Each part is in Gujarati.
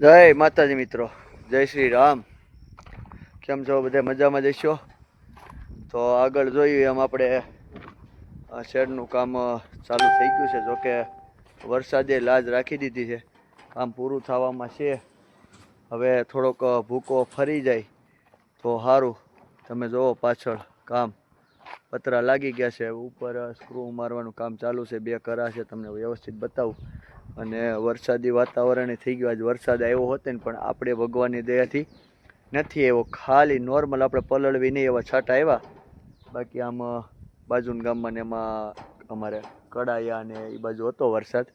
જય માતાજી મિત્રો, જય શ્રી રામ. કેમ છો બધા? મજામાં જઈશો તો આગળ જોઈએ એમ આપણે શેડનું કામ ચાલુ થઈ ગયું છે. જોકે વરસાદે લાજ રાખી દીધી છે. કામ પૂરું થવામાં છે. હવે થોડોક ભૂકો ફરી જાય તો સારું તમે જુઓ પાછળ કામ. પતરા લાગી ગયા છે. ઉપર સ્ક્રૂ મારવાનું કામ ચાલુ છે. બે કરા છે. તમને વ્યવસ્થિત બતાવું. અને વરસાદી વાતાવરણ થઈ ગયું. આજ વરસાદ આવ્યો હતો ને, પણ આપણે ભગવાનની દયાથી નથી એવો ખાલી નોર્મલ આપણે પલળવી નહીં એવા છાંટા આવ્યા. બાકી આમ બાજુના ગામમાં ને એમાં અમારે કડાયા ને એ બાજુ હતો વરસાદ.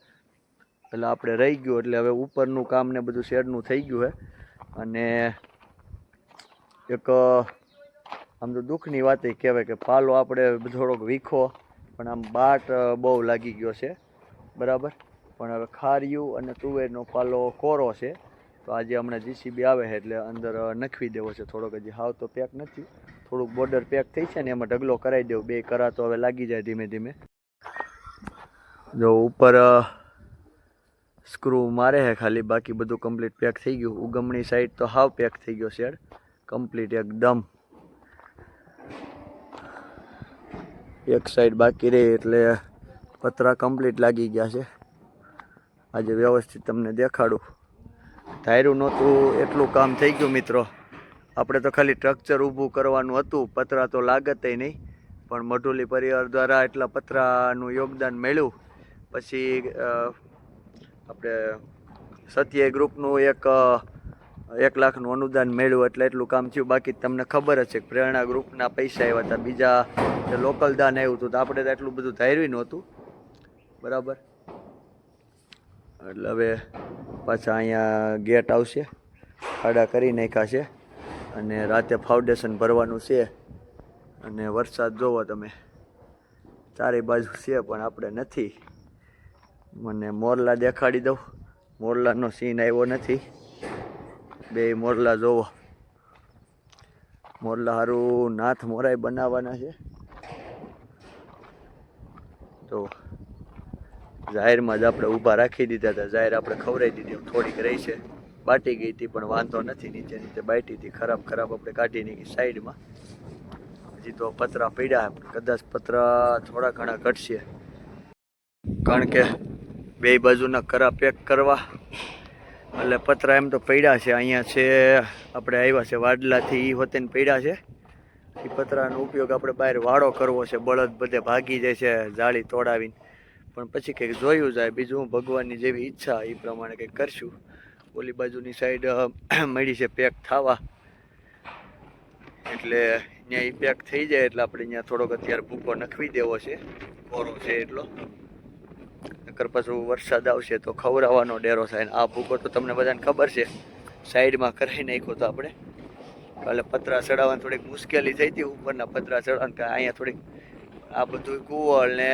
એટલે આપણે રહી ગયું, એટલે હવે ઉપરનું કામ ને બધું શેડનું થઈ ગયું છે અને એક આમ તો દુઃખની વાત એ કહેવાય કે પાલો આપણે થોડોક વીખો, પણ આમ બાટ બહુ લાગી ગયો છે. બરાબર? પણ હવે ખારિયું અને તુવેરનો પાલો કોરો છે. તો આજે હમણાં જીસીબી આવે છે એટલે અંદર નખવી દેવો છે થોડોક. હજી હાવ તો પેક નથી. થોડુંક બોર્ડર પેક થઈ છે ને એમાં ઢગલો કરાવી દેવો. બે કરા તો હવે લાગી જાય ધીમે ધીમે. જો ઉપર સ્ક્રૂ મારે છે ખાલી. બાકી બધું કમ્પ્લીટ પેક થઈ ગયું. ઉગમણી સાઈડ તો હાવ પેક થઈ ગયો શેડ કમ્પ્લીટ એકદમ. એક સાઈડ બાકી રહી એટલે પતરા કમ્પ્લીટ લાગી ગયા છે. આજે વ્યવસ્થિત તમને દેખાડું. ધાર્યું નહોતું એટલું કામ થઈ ગયું મિત્રો. આપણે તો ખાલી સ્ટ્રક્ચર ઊભું કરવાનું હતું, પતરા તો લાગત નહીં. પણ મઢુલી પરિવાર દ્વારા એટલા પતરાનું યોગદાન મળ્યું. પછી આપણે સત્ય ગ્રુપનું એક એક લાખનું અનુદાન મેળવ્યું એટલે એટલું કામ થયું. બાકી તમને ખબર જ છે પ્રેરણા ગ્રુપના પૈસા આવ્યા હતા. બીજા લોકલ દાન આવ્યું હતું તો આપણે તો એટલું બધું ધાર્યું નહોતું. બરાબર? એટલે હવે પાછા અહીંયા ગેટ આવશે, ખાડા કરી નાખ્યા છે અને રાતે ફાઉન્ડેશન ભરવાનું છે અને વરસાદ જોવો તમે. ચારે બાજુ છે પણ આપણે નથી. મને મોરલા દેખાડી દઉં. મોરલાનો સીન આવ્યો નથી. બે મોરલા જોવો. મોરલા હારું નાથ મોરાય બનાવવાના છે. તો જાહેરમાં જ આપણે ઊભા રાખી દીધા હતા. જાહેર આપણે ખવડાવી દીધી થોડીક રહી છે. બાટી ગઈ હતી, પણ વાંધો નથી. નીચે નીચે બાટી હતી. ખરાબ ખરાબ આપણે કાઢી નાખી સાઈડમાં. હજી તો પતરા પડ્યા કદાચ પતરા થોડા ઘણા ઘટશે. કારણ કે બે બાજુના કરા પેક કરવા. એટલે પતરા એમ તો પડ્યા છે. અહીંયા છે, આપણે આવ્યા છે વાડલાથી. એ હોતે પડ્યા છે. એ પતરાનો ઉપયોગ આપણે બહાર વાળો કરવો છે. બળદ બધે ભાગી જાય છે, જાળી તોડાવીને. પણ પછી કંઈક જોયું જાય, બીજું ભગવાનની જેવી ઈચ્છા એ પ્રમાણે કંઈક કરશું. ઓલી બાજુની સાઈડ મળી છે પેક થવા. એટલે ત્યાં એ પેક થઈ જાય, એટલે આપણે ત્યાં થોડોક અત્યારે ભૂકો નખવી દેવો છે. કોરો છે એટલો. નકર પાછું વરસાદ આવશે તો ખવડાવવાનો ડેરો થાય આ ભૂકો તો તમને બધાને ખબર છે. સાઈડમાં કરાવી નાખ્યો તો આપણે. કાલે પતરા ચડાવવાની થોડીક મુશ્કેલી થઈ હતી ઉપરના પતરા ચડાવવાની અહીંયા થોડીક આ બધું કુવળ ને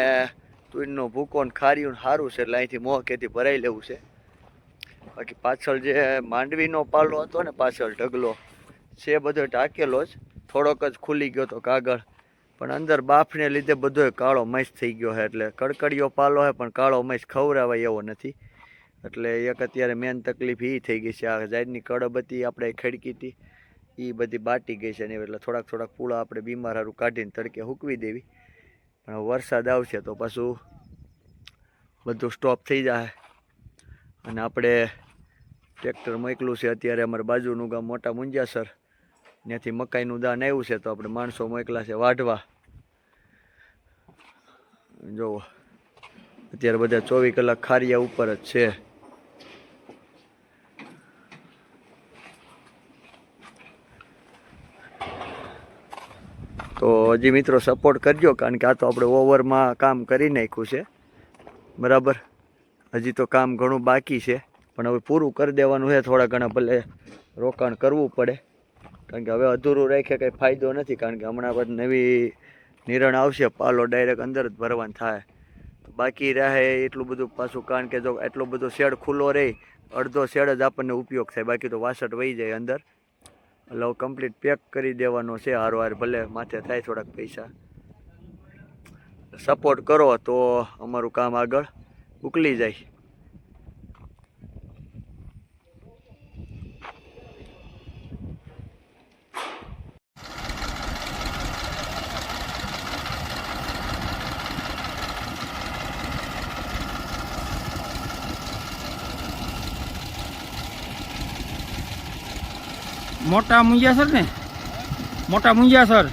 તુરનો ભૂકો ને ખાર્યું સારું છે એટલે અહીંથી મોહકેથી ભરાઈ લેવું છે. બાકી પાછળ જે માંડવીનો પાલો હતો ને પાછળ ઢગલો, છે બધો ટાંકેલો જ. થોડોક જ ખુલી ગયો તો કાગળ. પણ અંદર બાફને લીધે બધો કાળો મસ થઈ ગયો છે એટલે કડકડીયો પાલો છે પણ કાળો મસ ખવડાવાય એવો નથી. એટલે એક અત્યારે મેન તકલીફ એ થઈ ગઈ છે. આ જાતની કડબ હતી, આપણે ખડકી હતી એ બધી બાટી ગઈ છે ને એટલે થોડાક થોડાક પૂળા આપણે બીમાર હારું કાઢીને તડકે હૂકવી દેવી. પણ વરસાદ આવશે તો પાછું બધું સ્ટોપ થઈ જાય. અને આપણે ટ્રેક્ટર મોકલું છે. અત્યારે અમારે બાજુનું ગામ મોટા મુંજાસર. ત્યાંથી મકાઈનું દાન આવ્યું છે તો આપણે માણસો મોકલા છે વાઢવા. જોવો અત્યારે બધા ચોવીસ કલાક ખારિયા ઉપર જ છે. તો હજી મિત્રો સપોર્ટ કરજો, કારણ કે આ તો આપણે ઓવરમાં કામ કરી નાખ્યું છે. બરાબર? હજી તો કામ ઘણું બાકી છે, પણ હવે પૂરું કરી દેવાનું છે, થોડા ઘણા ભલે રોકાણ કરવું પડે. કારણ કે હવે અધૂરું રાખે કંઈ ફાયદો નથી, કારણ કે હમણાં પછી નવી નિરણ આવશે, પાલો ડાયરેક્ટ અંદર જ ભરવાનું થાય. બાકી રહે એટલું બધું પાછું, કારણ કે જો એટલો બધો શેડ ખુલ્લો રહે, અડધો શેડ જ આપણને ઉપયોગ થાય, બાકી તો વાસઠ વહી જાય અંદર. એટલે કમ્પ્લીટ પેક કરી દેવાનો છે હારવાર, ભલે માથે થાય થોડાક પૈસા. સપોર્ટ કરો તો અમારું કામ આગળ ઉકલી જાય. મોટા મુંજાસર ને? મોટા મુંજાસર.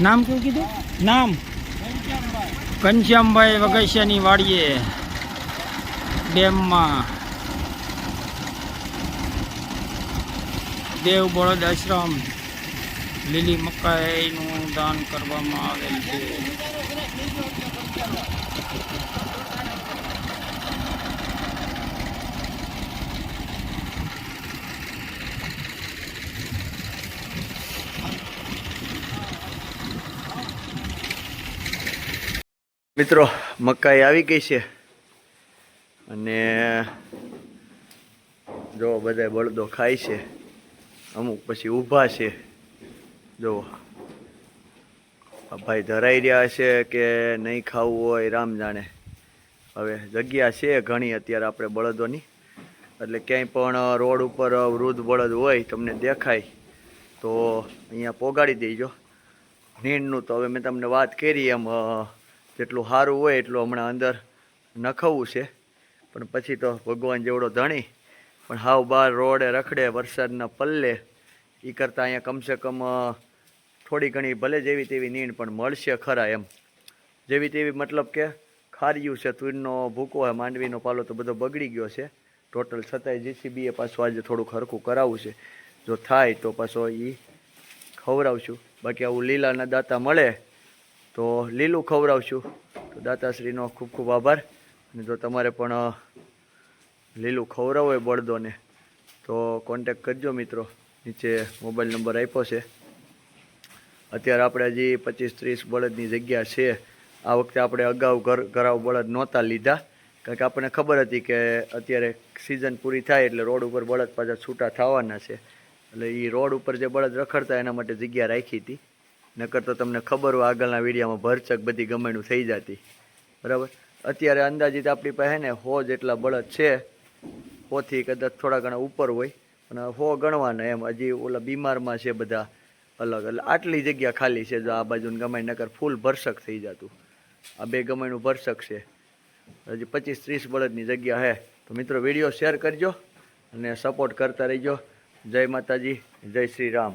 નામ શું કીધું? નામ? ઘનશ્યામભાઈ વગસિયાની વાડીએ. ડેમમાં. દેવ બળદ આશ્રમ. લીલી મકાઈનું દાન કરવામાં આવેલ છે. મિત્રો, મકાઈ આવી ગઈ છે. અને જો બધા બળદો ખાય છે. અમુક પછી ઊભા છે. જો ભાઈ ધરાઈ રહ્યા છે કે નહીં ખાવું હોય રામ જાણે. હવે જગ્યા છે ઘણી અત્યારે આપણે બળદોની. એટલે ક્યાંય પણ રોડ ઉપર વૃદ્ધ બળદ હોય, તમને દેખાય, તો અહીંયા પોગાડી દેજો. નીણનું તો હવે મેં તમને વાત કરી એમ જેટલું સારું હોય એટલું હમણાં અંદર નખવવું છે. પણ પછી તો ભગવાન જેવડો ધણી. પણ હાવ બહાર રોડે રખડે વરસાદના પલ્લે. એ કરતાં અહીંયા કમસે કમ થોડી ઘણી ભલે જેવી તેવી નીંદ પણ મળશે ખરા એમ. જેવી તેવી મતલબ કે ખાર્યું છે, તુરનો ભૂકો હોય માંડવીનો પાલો તો બધો બગડી ગયો છે. ટોટલ છતાંય જીસીબીએ પાછું આજે થોડુંક હરખું કરાવવું છે. જો થાય તો પાછો એ ખવડાવશું. બાકી આવું લીલાના દાતા મળે. તો લીલું ખવડાવશું. તો દાતાશ્રીનો ખૂબ ખૂબ આભાર. અને જો તમારે પણ લીલું ખવડાવવું હોય બળદોને, તો કોન્ટેક કરજો મિત્રો. નીચે મોબાઈલ નંબર આપ્યો છે. અત્યારે આપણે હજી પચીસ ત્રીસ બળદની જગ્યા છે. આ વખતે આપણે અગાઉ ઘર, ઘરાવ બળદ નહોતા લીધા. કારણ કે આપણને ખબર હતી કે અત્યારે સિઝન પૂરી થાય એટલે રોડ ઉપર બળદ પાછા છૂટા થવાના છે. એટલે એ રોડ ઉપર જે બળદ રખડતા એના માટે જગ્યા રાખી હતી. નકર તો તમને ખબર હોય આગળના વિડીયામાં ભરચક બધી ગમેણું થઈ જતી. બરાબર? અત્યારે અંદાજિત આપણી પાસે ને હો જેટલા બળદ છે, હોથી કદાચ થોડા ઘણા ઉપર હોય, પણ હો ગણવાના એમ. હજી ઓલા બીમારમાં છે બધા અલગ એટલે આટલી જગ્યા ખાલી છે જો આ બાજુનું ગમાઈ, નકર ફૂલ ભરસક થઈ જતું. આ બે ગમાઈનું ભરસક છે. હજી પચીસ ત્રીસ બળદની જગ્યા છે તો મિત્રો, વીડિયો શેર કરજો અને સપોર્ટ કરતા રહીજો. જય માતાજી, જય શ્રી રામ.